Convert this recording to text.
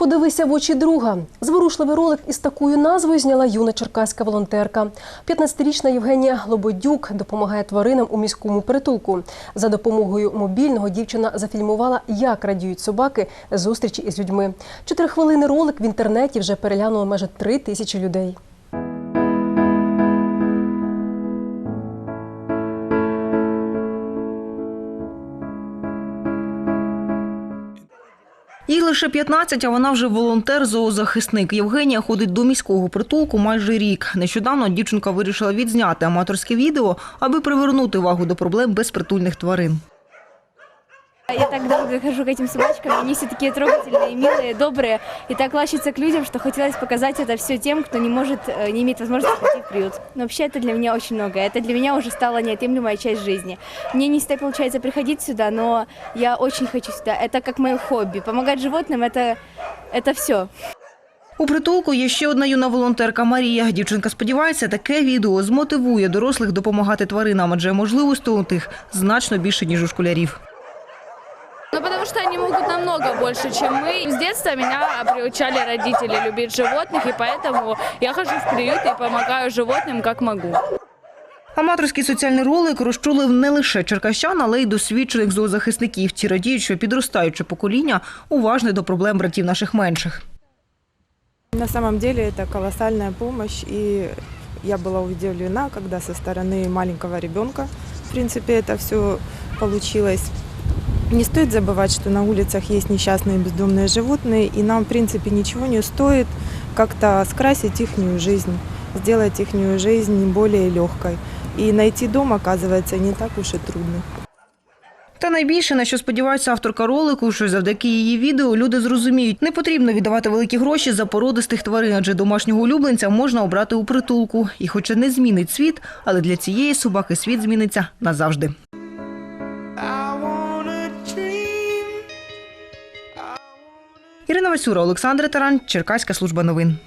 Подивися в очі друга. Зворушливий ролик із такою назвою зняла юна черкаська волонтерка. 15-річна Євгенія Лободюк допомагає тваринам у міському притулку. За допомогою мобільного дівчина зафільмувала, як радіють собаки зустрічі із людьми. Чотири хвилини ролик в інтернеті вже переглянуло майже три тисячі людей. Їй лише 15, а вона вже волонтер-зоозахисник. Євгенія ходить до міського притулку майже рік. Нещодавно дівчинка вирішила відзняти аматорське відео, аби привернути увагу до проблем безпритульних тварин. Я так долго хожу к этим собачкам, они все такие трогательные, милые, добрые, и так лащатся к людям, что хотелось показать это все тем, кто не может, э, не имеет возможности пойти в приют. Но вообще это для меня очень много, это для меня уже стала неотъемлемая часть жизни. Мне не всегда получается приходить сюда, но я очень хочу сюда, это как мое хобби. Помогать животным это, это все. У притулку є ще одна юна волонтерка Марія. Дівчинка сподівається, таке відео змотивує дорослих допомагати тваринам, адже можливостей у тих значно більше, ніж у школярів. Ну, потому что они могут намного больше, чем мы. С детства меня приучали родители любить животных, и поэтому я хожу в приют и помогаю животным, как могу. Аматорський соціальний ролик розчулив не лише черкащан, але й досвідчених зоозахисників. Ті радіють, що підростаюче покоління уважне до проблем братів наших менших. На самом деле это колоссальная помощь, и я была удивлена, когда со стороны маленького ребенка, в принципе, это все получилось. Не стоит забывать, что на улицах есть несчастные бездомные животные, и нам, в принципе, ничего не стоит как-то скрасить их жизнь, сделать их жизнь более легкой. И найти дом, оказывается, не так уж и трудно. Та найбільше, на що сподівається авторка ролику, що завдяки її відео люди зрозуміють, не потрібно віддавати великі гроші за породистих тварин, адже домашнього улюбленця можна обрати у притулку. І хоча не змінить світ, але для цієї собаки світ зміниться назавжди. Ірина Васюра, Олександр Таран, Черкаська служба новин.